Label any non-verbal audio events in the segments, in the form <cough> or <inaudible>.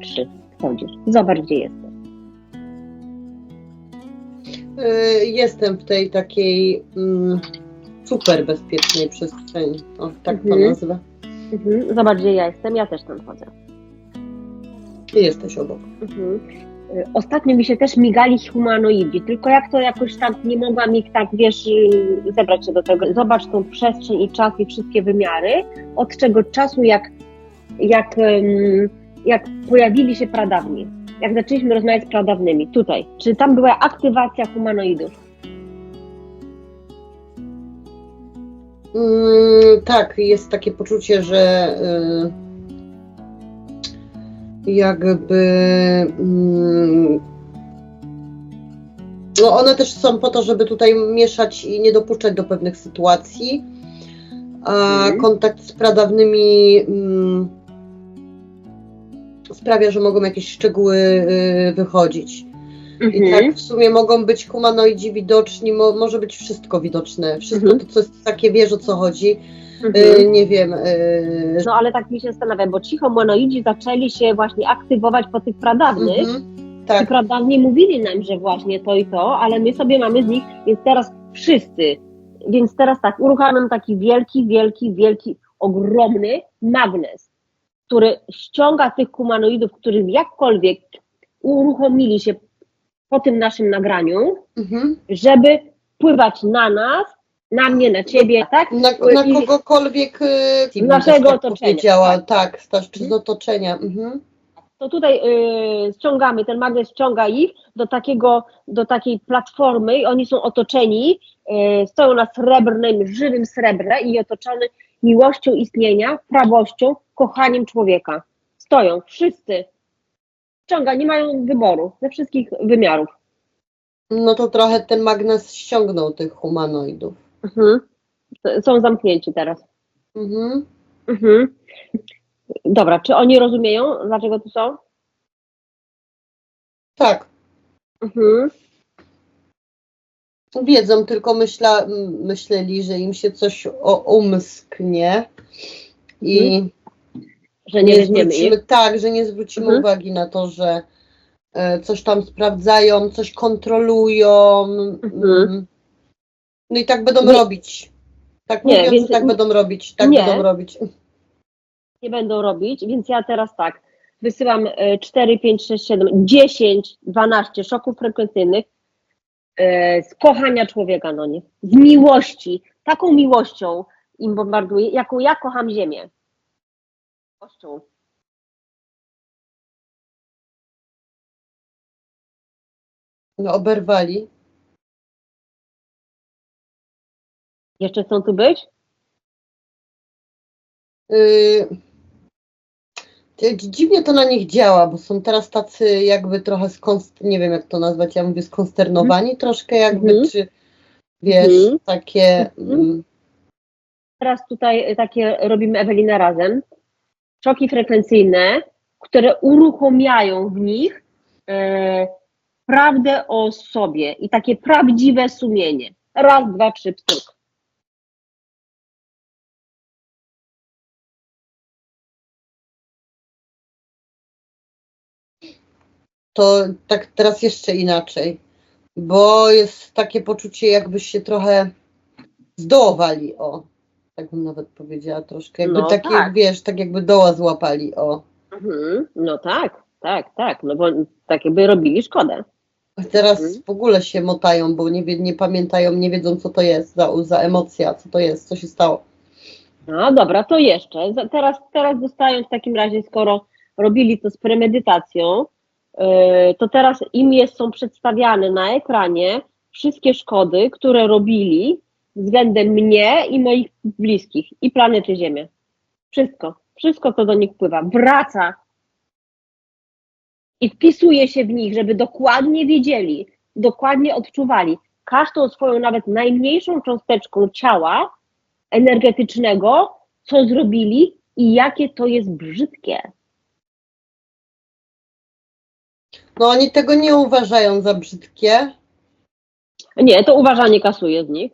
raz, dwa, trzy, wchodzisz. Zobacz, gdzie jesteś. Y, Jestem w tej takiej mm, super bezpiecznej przestrzeni. O, tak to Mhm. nazwę. Mhm. Zobacz, gdzie ja jestem, ja też tam chodzę. Ty jesteś obok. Mhm. Y, Ostatnio mi się też migali humanoidzi, tylko jak to jakoś tak nie mogłam ich tak, wiesz, y, zebrać się do tego. Zobacz tą przestrzeń i czas i wszystkie wymiary, od czego czasu jak, jak, ym, jak pojawili się pradawni, jak zaczęliśmy rozmawiać z pradawnymi, tutaj. Czy tam była aktywacja humanoidów? Mm, tak, jest takie poczucie, że y, jakby mm, no one też są po to, żeby tutaj mieszać i nie dopuszczać do pewnych sytuacji. A Mhm. kontakt z pradawnymi mm, sprawia, że mogą jakieś szczegóły y, wychodzić. I Mhm. tak w sumie mogą być humanoidzi widoczni, mo, może być wszystko widoczne. Wszystko Mhm. to, co jest takie, wiesz o co chodzi. Mhm. Y, nie wiem. Y, No ale tak mi się zastanawia, bo ci humanoidzi zaczęli się właśnie aktywować po tych pradawnych, mhm, Ci tak, pradawni mówili nam, że właśnie to i to, ale my sobie mamy z nich, więc teraz wszyscy, więc teraz tak, uruchamiam taki wielki, wielki, wielki, ogromny magnes, który ściąga tych humanoidów, którzy jakkolwiek uruchomili się po tym naszym nagraniu, mhm. żeby wpływać na nas, na mnie, na ciebie, tak? Na, na I- kogokolwiek y, Z naszego tak otoczenia, powiedziała, tak. tak, tak z otoczenia. Mhm. to tutaj y, ściągamy, ten magnes ściąga ich do, takiego, do takiej platformy i oni są otoczeni, y, stoją na srebrnym, żywym srebrze i otoczony miłością istnienia, prawością, kochaniem człowieka. Stoją, wszyscy. Ściąga, nie mają wyboru ze wszystkich wymiarów. No to trochę ten magnes ściągnął tych humanoidów. Mhm. Są zamknięci teraz. Mhm. Mhm. Dobra, czy oni rozumieją, dlaczego tu są? Tak, Mhm. Wiedzą, tylko myśla, myśleli, że im się coś o, umsknie i Że nie, nie ich. zwrócimy, tak, że nie zwrócimy Mhm. uwagi na to, że e, coś tam sprawdzają, coś kontrolują. Mhm. No i tak będą Nie. robić. Tak Nie, mówiąc, więc- tak będą robić, tak Nie. będą robić. nie będą robić, więc ja teraz tak, wysyłam e, 4, 5, 6, 7, 10, 12 szoków frekwencyjnych z kochania człowieka do nich, z miłości, taką miłością im bombarduję, jaką ja kocham ziemię. Miłością. No, oberwali. Jeszcze chcą tu być? Ty- Dziwnie to na nich działa, bo są teraz tacy jakby trochę skonst... nie wiem jak to nazwać, ja mówię skonsternowani troszkę jakby, Mhm. czy wiesz, Mhm. takie Mhm. mm, Teraz tutaj e, takie robimy Ewelina razem. Szoki frekwencyjne, które uruchamiają w nich e, prawdę o sobie i takie prawdziwe sumienie. Raz, dwa, trzy, pstruk. To tak teraz jeszcze inaczej, bo jest takie poczucie jakby się trochę zdołowali, o, tak bym nawet powiedziała troszkę, jakby No takie, tak. wiesz, tak jakby doła złapali, o. Mhm. No tak, tak, tak, no bo tak jakby robili szkodę. A Teraz Mhm. w ogóle się motają, bo nie, nie pamiętają, nie wiedzą co to jest za, za emocja, co to jest, co się stało. No dobra, to jeszcze. Teraz, teraz dostają w takim razie, skoro robili to z premedytacją, to teraz im jest, są przedstawiane na ekranie wszystkie szkody, które robili względem mnie i moich bliskich i planety Ziemię. Wszystko, wszystko, co do nich wpływa, wraca i wpisuje się w nich, żeby dokładnie wiedzieli, dokładnie odczuwali każdą swoją nawet najmniejszą cząsteczką ciała, energetycznego, co zrobili i jakie to jest brzydkie. No oni tego nie uważają za brzydkie, Nie, to uważanie kasuje z nich.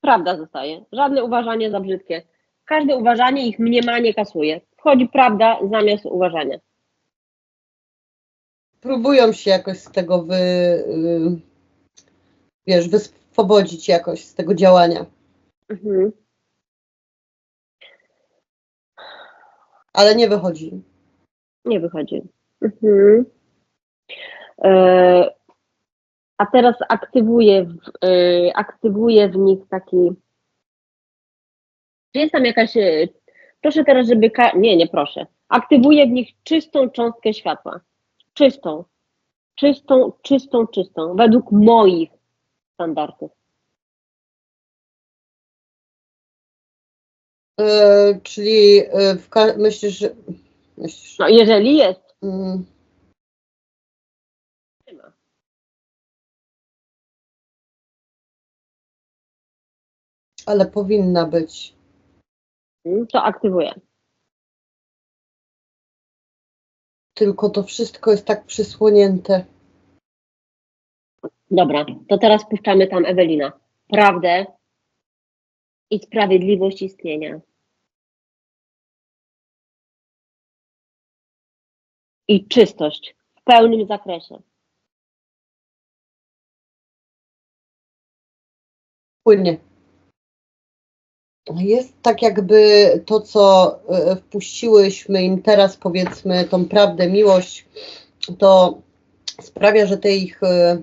Prawda zostaje. Żadne uważanie za brzydkie. Każde uważanie ich mniemanie kasuje. Wchodzi prawda zamiast uważania. próbują się jakoś z tego wy, y, wiesz, wyswobodzić jakoś z tego działania. Mhm. Ale nie wychodzi. Nie wychodzi. Mhm. E, a teraz aktywuję w, e, aktywuję w nich taki. Czy jest tam jakaś. e, Proszę teraz, żeby. Ka- nie, nie proszę. Aktywuję w nich czystą cząstkę światła. Czystą. Czystą, czystą, czystą. Według moich standardów. Y, czyli y, w ka- myślisz, że. Myślisz, No, jeżeli jest. mm, ale powinna być. Mm, To aktywuję. Tylko to wszystko jest tak przysłonięte. Dobra, to teraz puszczamy tam Ewelina. Prawdę i sprawiedliwość istnienia. I czystość w pełnym zakresie. Płynnie. Jest tak jakby to, co y, wpuściłyśmy im teraz, powiedzmy, tą prawdę, miłość, to sprawia, że te ich y,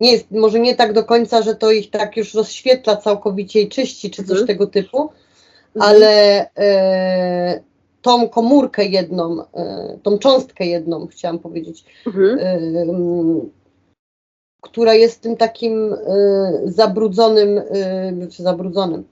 nie jest, może nie tak do końca, że to ich tak już rozświetla całkowicie i czyści, czy coś Mhm. tego typu, Mhm. ale y, tą komórkę jedną, y, tą cząstkę jedną, chciałam powiedzieć, Mhm. ym, która jest tym takim y, zabrudzonym, zabrudzonym.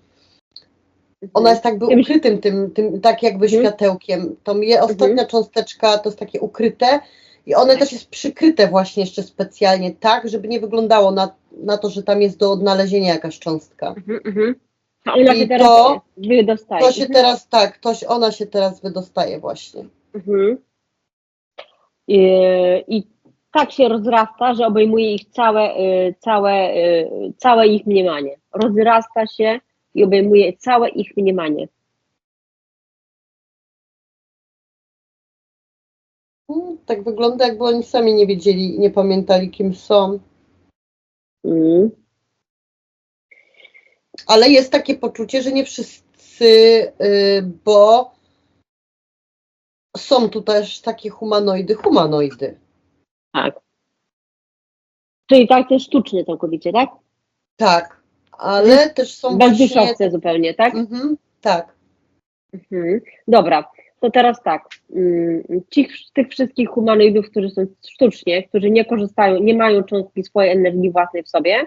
Ona jest jakby Tym- ukrytym tym, tym tak jakby Mhm. światełkiem. To je ostatnia cząsteczka to jest takie ukryte i one też jest przykryte właśnie jeszcze specjalnie tak, żeby nie wyglądało na, na to, że tam jest do odnalezienia jakaś cząstka. Mhm, mhm. A ona I się teraz to- wydostaje. To się teraz tak, to się, ona się teraz wydostaje właśnie. Mhm. I, I tak się rozrasta, że obejmuje ich całe, y, całe, y, całe ich mniemanie. Rozrasta się i obejmuje całe ich mniemanie. Mm, Tak wygląda, jakby oni sami nie wiedzieli i nie pamiętali, kim są. Mhm. Ale jest takie poczucie, że nie wszyscy, y, bo są tu też takie humanoidy, humanoidy. Tak. Czyli tak to jest sztuczny całkowicie, tak? Tak, ale też są właśnie... Bezdyszowce zupełnie, tak? Mhm, tak. Mhm. Dobra, to teraz tak. Mm, Ci, tych wszystkich humanoidów, którzy są sztucznie, którzy nie korzystają, nie mają cząstki swojej energii własnej w sobie,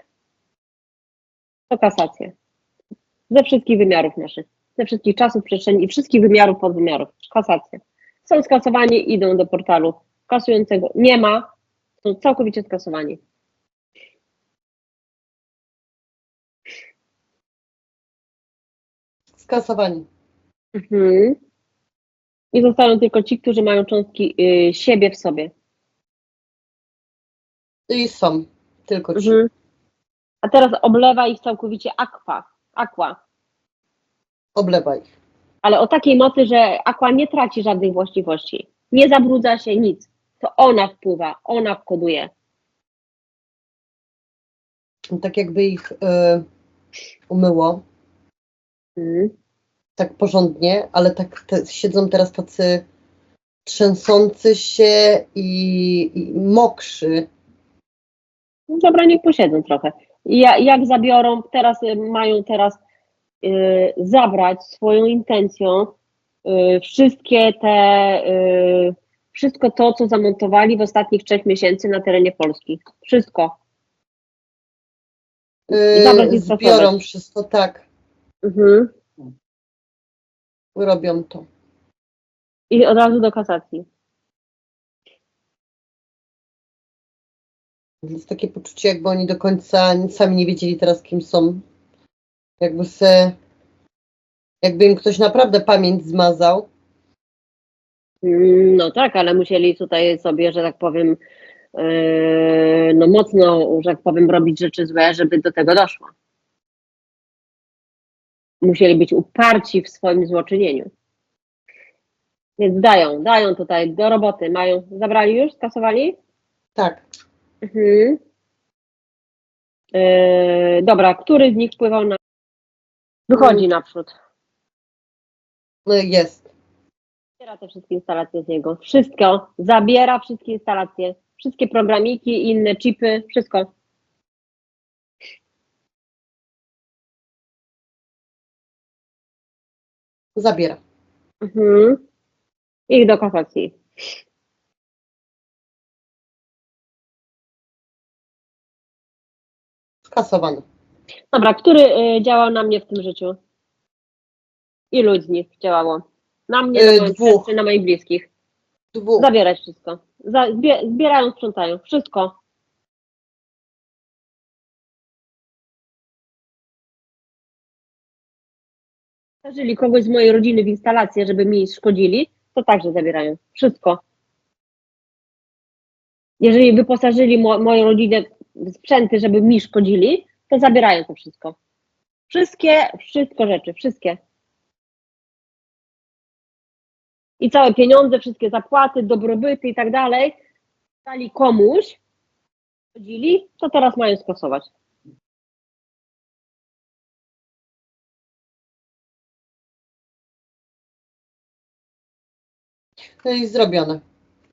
to kasacje. Ze wszystkich wymiarów naszych. Ze wszystkich czasów, przestrzeni i wszystkich wymiarów, podwymiarów. Kasacje. Są skasowani, idą do portalu kasującego. Nie ma, są całkowicie skasowani. Skasowani. Mhm. I zostają tylko ci, którzy mają cząstki y, siebie w sobie. I są tylko ci. Mhm. A teraz oblewa ich całkowicie aqua. aqua. Oblewa ich. Ale o takiej mocy, że aqua nie traci żadnych właściwości. Nie zabrudza się nic. To ona wpływa, ona koduje. Tak jakby ich y, umyło. Tak porządnie, ale tak te, siedzą teraz tacy trzęsący się i, i mokrzy. No Dobra, niech posiedzą trochę. Ja, jak zabiorą, teraz y, mają teraz y, zabrać swoją intencją y, wszystkie te, y, wszystko to, co zamontowali w ostatnich trzech miesięcy na terenie Polski. Wszystko. Zabrać i zbiorą wszystko, tak, Mhm. robią to. I od razu do kasacji. Jest takie poczucie, jakby oni do końca sami nie wiedzieli teraz, kim są. Jakby se, jakby im ktoś naprawdę pamięć zmazał. Mm, No tak, ale musieli tutaj sobie, że tak powiem, yy, no mocno, że tak powiem, robić rzeczy złe, żeby do tego doszło. Musieli być uparci w swoim złoczynieniu. Więc dają, dają tutaj do roboty, mają, zabrali już, skasowali? Tak. Mhm. Yy, dobra, który z nich wpływał na... Wychodzi naprzód. No jest. Zabiera te wszystkie instalacje z niego. Wszystko. Zabiera wszystkie instalacje. Wszystkie programiki, inne chipy, wszystko. Zabiera. Mhm. I do kasacji. Skasowany. Dobra, który y, działał na mnie w tym życiu? Ilu z nich działało? Na mnie, na Y, moim dwóch. na moich bliskich. Dwóch. Zabierać wszystko. Za, zbie, zbierają, sprzątają. Wszystko. Jeżeli kogoś z mojej rodziny w instalację, żeby mi szkodzili, to także zabierają. Wszystko. Jeżeli wyposażyli mo, moją rodzinę w sprzęty, żeby mi szkodzili, to zabierają to wszystko. Wszystkie, wszystko rzeczy, wszystkie. I całe pieniądze, wszystkie zapłaty, dobrobyty i tak dalej, dali komuś, szkodzili, to teraz mają skasować. No i zrobione.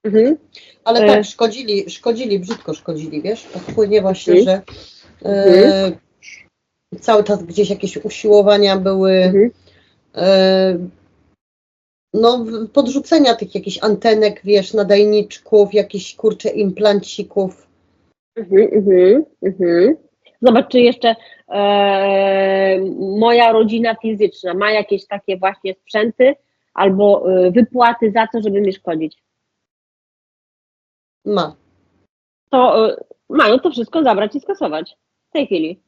Mhm. Ale E. tak, szkodzili, szkodzili, brzydko szkodzili, wiesz? Tak płynie właśnie, Mhm. że e, cały czas gdzieś jakieś usiłowania były, Mhm. e, no w- podrzucenia tych jakichś antenek, wiesz, nadajniczków, jakichś kurcze implancików. Mhm, mhm, mhm. Zobacz, czy jeszcze e, moja rodzina fizyczna ma jakieś takie właśnie sprzęty albo e, wypłaty za to, żeby mi szkodzić. Ma. To e, mają to wszystko zabrać i skasować w tej chwili.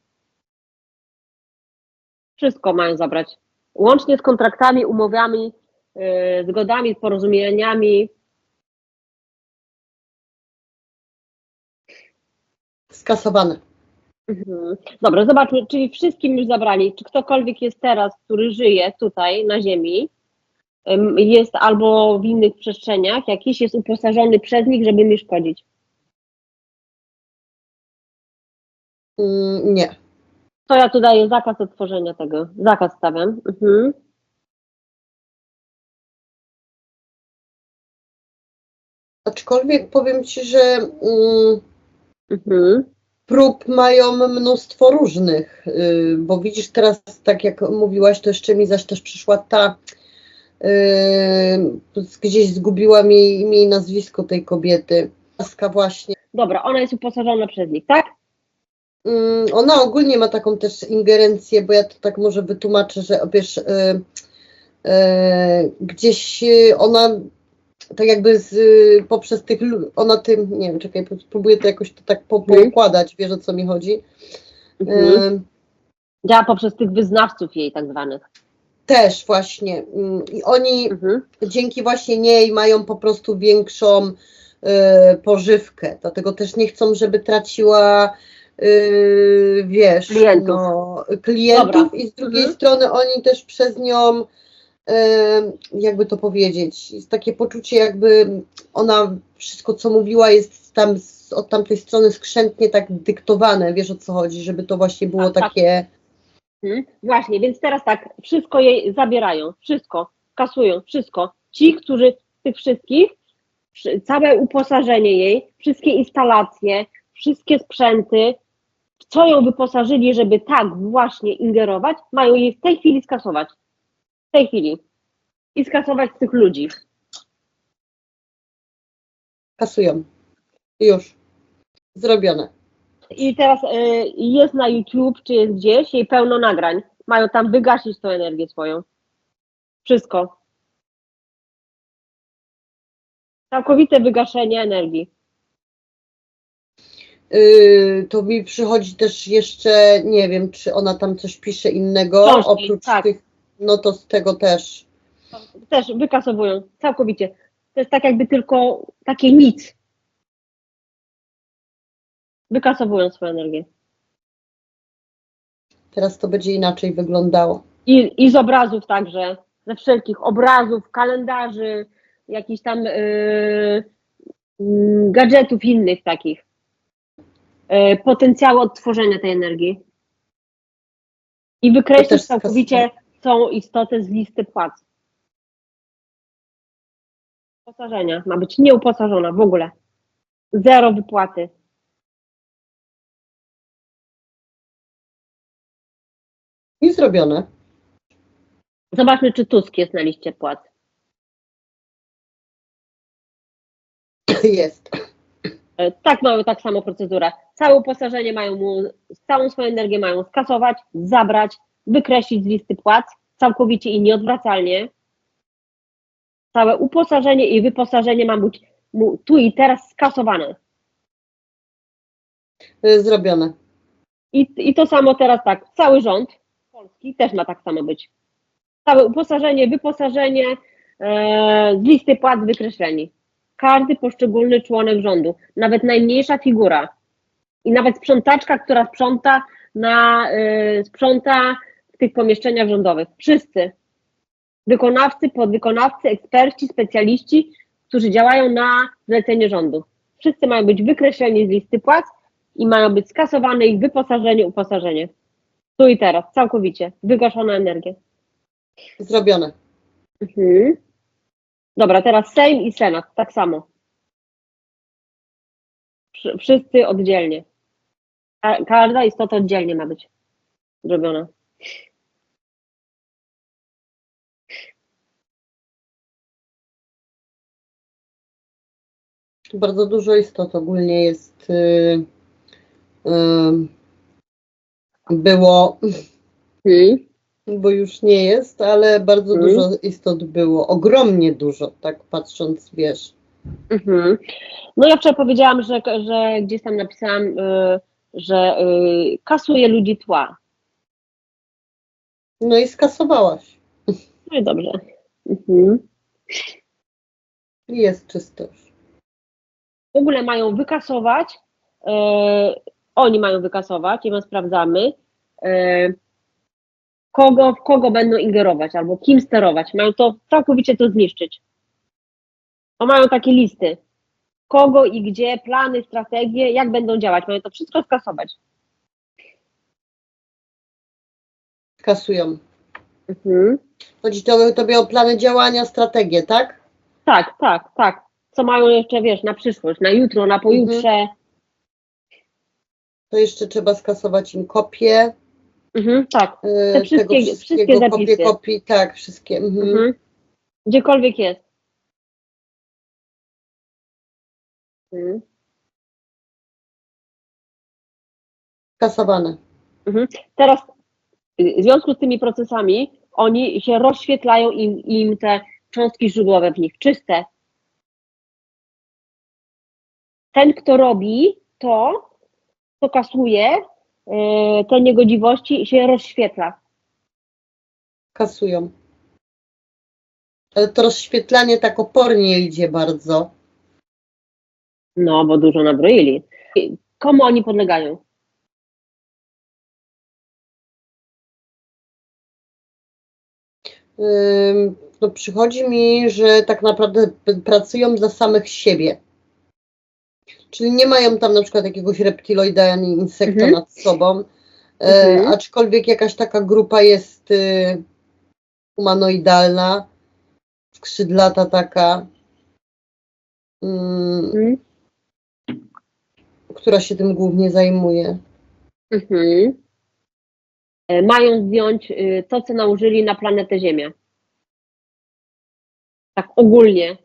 Wszystko mają zabrać. Łącznie z kontraktami, umowami, e, zgodami, porozumieniami. Skasowane. Mhm. Dobra, zobaczmy, czyli wszystkim już zabrali. Czy ktokolwiek jest teraz, który żyje tutaj na Ziemi, em, jest albo w innych przestrzeniach jakiś, jest uposażony przez nich, żeby mi szkodzić. Mm, nie. To ja tu daję zakaz odtworzenia tego. Zakaz stawiam. Mhm. Aczkolwiek powiem Ci, że mm, Mhm. prób mają mnóstwo różnych, y, bo widzisz teraz, tak jak mówiłaś, to jeszcze mi zaś też przyszła ta, y, gdzieś zgubiłam jej imię i nazwisko tej kobiety, Laska właśnie. Dobra, ona jest uposażona przez nich, tak? Mm, Ona ogólnie ma taką też ingerencję, bo ja to tak może wytłumaczę, że wiesz, y, y, gdzieś ona tak jakby z, poprzez tych, ona tym, nie wiem, czekaj, próbuję to jakoś to tak po, Mhm. poukładać, wiesz o co mi chodzi. Mhm. Działa poprzez tych wyznawców jej tak zwanych. Też właśnie. Mm, I oni Mhm. dzięki właśnie niej mają po prostu większą y, pożywkę. Dlatego też nie chcą, żeby traciła y, wiesz, Klientów. No, klientów Dobra. i z drugiej Mhm. strony oni też przez nią y, jakby to powiedzieć, jest takie poczucie jakby ona wszystko co mówiła jest tam z, od tamtej strony skrzętnie tak dyktowane, wiesz o co chodzi, żeby to właśnie było Tak, tak. takie Mhm. Właśnie, więc teraz tak, wszystko jej zabierają, wszystko, kasują, wszystko. Ci, którzy tych wszystkich, całe uposażenie jej, wszystkie instalacje, wszystkie sprzęty, co ją wyposażyli, żeby tak właśnie ingerować, mają jej w tej chwili skasować. W tej chwili. I skasować z tych ludzi. kasują. Już. Zrobione. I teraz y, jest na YouTube, czy jest gdzieś, jej pełno nagrań. Mają tam wygasić tą energię swoją. Wszystko. Całkowite wygaszenie energii. Yy, to mi przychodzi też jeszcze, nie wiem, czy ona tam coś pisze innego, Książki, oprócz tak. tych, no to z tego też. Też wykasowują, całkowicie. To jest tak jakby tylko takie nic. Wykasowują swoją energię. Teraz to będzie inaczej wyglądało. I, I z obrazów także, ze wszelkich obrazów, kalendarzy, jakichś tam yy, gadżetów innych takich. Yy, potencjału odtworzenia tej energii. I wykreślić całkowicie całą istotę z listy płac. Uposażenia. Ma być nieuposażona w ogóle. Zero wypłaty. I zrobione. Zobaczmy, czy Tusk jest na liście płac. Jest. E, Tak mają tak samo procedurę. Całe uposażenie mają mu, całą swoją energię mają skasować, zabrać, wykreślić z listy płac całkowicie i nieodwracalnie. Całe uposażenie i wyposażenie ma być mu tu i teraz skasowane. Y, Zrobione. I, I to samo teraz tak, cały rząd polski też ma tak samo być. Całe uposażenie, wyposażenie e, z listy płac wykreśleni. Każdy poszczególny członek rządu, nawet najmniejsza figura i nawet sprzątaczka, która sprząta na e, sprząta w tych pomieszczeniach rządowych. Wszyscy. Wykonawcy, podwykonawcy, eksperci, specjaliści, którzy działają na zlecenie rządu. Wszyscy mają być wykreśleni z listy płac i mają być skasowane ich wyposażenie, uposażenie. Tu i teraz, całkowicie. Wygaszona energia. Zrobione. Mhm. Dobra, teraz Sejm i Senat, tak samo. Wszy- Wszyscy oddzielnie. Ka- Każda istota oddzielnie ma być zrobiona. Bardzo dużo istot ogólnie jest. y, y, było, Mhm. bo już nie jest, ale bardzo Mhm. dużo istot było. Ogromnie dużo, tak patrząc, wiesz. Mhm. No ja wczoraj powiedziałam, że, że gdzieś tam napisałam, y, że y, kasuje ludzi tła. No i skasowałaś. No i dobrze. Mhm. Jest czystość. w ogóle mają wykasować, e, oni mają wykasować i my sprawdzamy, e, kogo, w kogo będą ingerować albo kim sterować. Mają to całkowicie to zniszczyć. Bo mają takie listy. Kogo i gdzie, plany, strategie, jak będą działać. Mają to wszystko skasować. Kasują. Mhm. Chodzi to, tobie o plany działania, strategię, tak? Tak, tak, tak. Co mają jeszcze, wiesz, na przyszłość, na jutro, na pojutrze. To jeszcze trzeba skasować im kopie. Mhm, tak. y, Te wszystkie- tego wszystkiego, wszystkie kopie, zapisy. kopii, tak, wszystkie. Mhm. Mhm. Gdziekolwiek jest. Mhm. Kasowane. Teraz y, w związku z tymi procesami oni się rozświetlają im, im te cząstki źródłowe w nich, czyste. Ten, kto robi to, kto kasuje y, te niegodziwości, się rozświetla. Kasują. Ale to rozświetlanie tak opornie idzie bardzo. No, bo dużo nabroili. Komu oni podlegają? Ym, No przychodzi mi, że tak naprawdę p- pracują dla samych siebie. Czyli nie mają tam na przykład jakiegoś reptiloida ani insekta Mhm. nad sobą. E, Mhm. aczkolwiek jakaś taka grupa jest y, humanoidalna, skrzydlata taka, mm, Mhm. która się tym głównie zajmuje. Mhm. E, Mają zdjąć y, to, co nałożyli na planetę Ziemia. Tak ogólnie.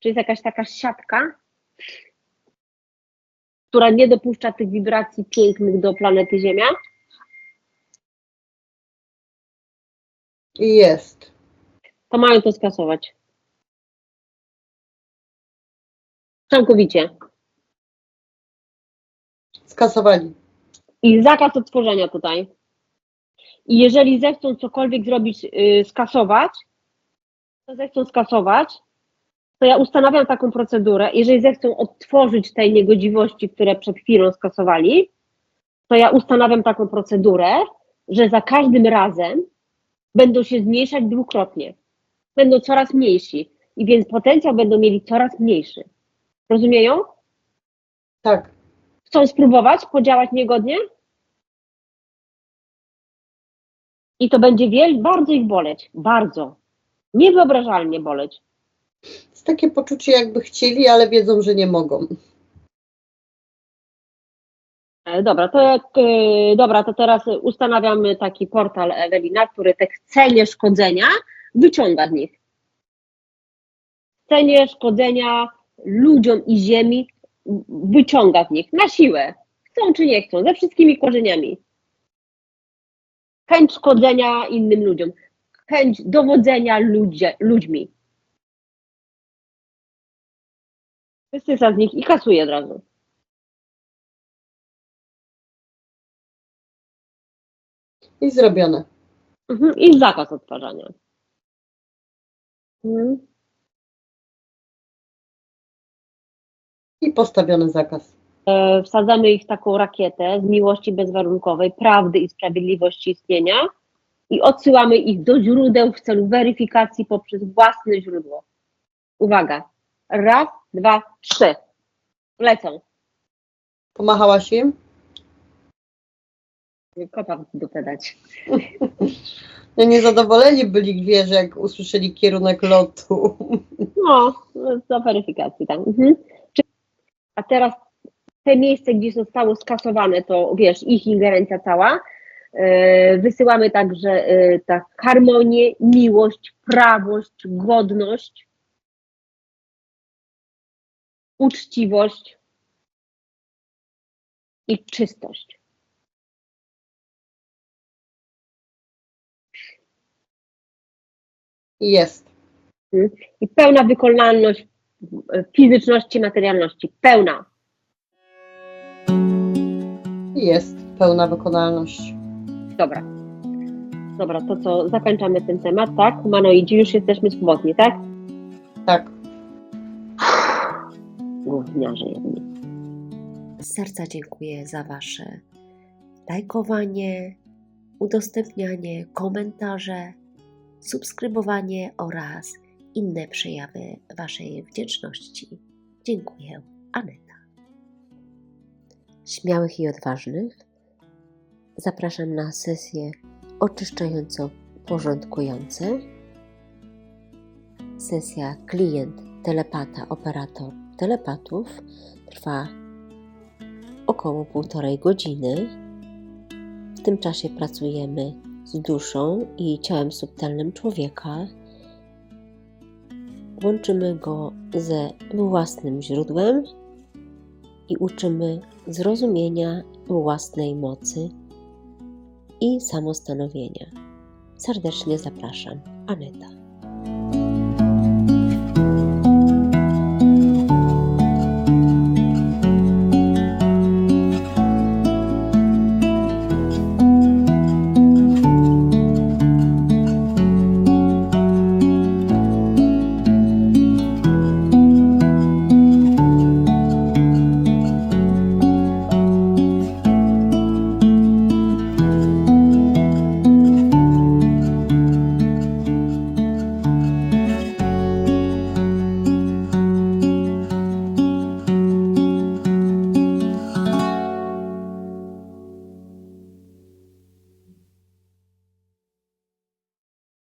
Czy jest jakaś taka siatka, która nie dopuszcza tych wibracji pięknych do planety Ziemia? Jest. To mają to skasować. Całkowicie. Skasowali. I zakaz odtworzenia tutaj. I jeżeli zechcą cokolwiek zrobić, yy, skasować, to zechcą skasować, to ja ustanawiam taką procedurę. Jeżeli zechcą odtworzyć tej niegodziwości, które przed chwilą skasowali, to ja ustanawiam taką procedurę, że za każdym razem będą się zmniejszać dwukrotnie. Będą coraz mniejsi. I więc potencjał będą mieli coraz mniejszy. Rozumieją? Tak. Chcą spróbować podziałać niegodnie? I to będzie wiel- bardzo ich boleć. Bardzo. Niewyobrażalnie boleć. Jest takie poczucie, jakby chcieli, ale wiedzą, że nie mogą. E, Dobra, to jak, e, dobra, to teraz ustanawiamy taki portal Ewelina, który te chcenie szkodzenia wyciąga z nich. Chcenie szkodzenia ludziom i ziemi wyciąga z nich na siłę. Chcą czy nie chcą, ze wszystkimi korzeniami. Chęć szkodzenia innym ludziom, chęć dowodzenia ludzie, ludźmi. Wysysa z nich i kasuje od razu. I zrobione. Mhm. I zakaz odtwarzania. Mhm. I postawiony zakaz. E, Wsadzamy ich w taką rakietę z miłości bezwarunkowej, prawdy i sprawiedliwości istnienia i odsyłamy ich do źródeł w celu weryfikacji poprzez własne źródło. Uwaga. Raz, dwa, trzy. Lecą. Pomachałaś im? Kopa w dupę dać. <laughs> No niezadowoleni byli, wiesz, jak usłyszeli kierunek lotu. <laughs> No, do weryfikacji tam. Mhm. Czy- A teraz te miejsce, gdzie zostało skasowane, to wiesz, ich ingerencja cała. e, Wysyłamy także e, tak, harmonię, miłość, prawość, godność, uczciwość i czystość. Jest. I pełna wykonalność e, fizyczności, materialności. Pełna. Jest pełna wykonalność. Dobra. Dobra, to co, zakończamy ten temat, tak? Humanoidzi, już jesteśmy swobodni, tak? Tak. Gówniarze jedni. Z serca dziękuję za Wasze lajkowanie, udostępnianie, komentarze, subskrybowanie oraz inne przejawy Waszej wdzięczności. Dziękuję, Aneta. Śmiałych i odważnych zapraszam na sesje oczyszczająco-porządkujące. Sesja klient, telepata, operator telepatów trwa około półtorej godziny. W tym czasie pracujemy z duszą i ciałem subtelnym człowieka. Łączymy go ze własnym źródłem i uczymy zrozumienia własnej mocy i samostanowienia. Serdecznie zapraszam, Aneta.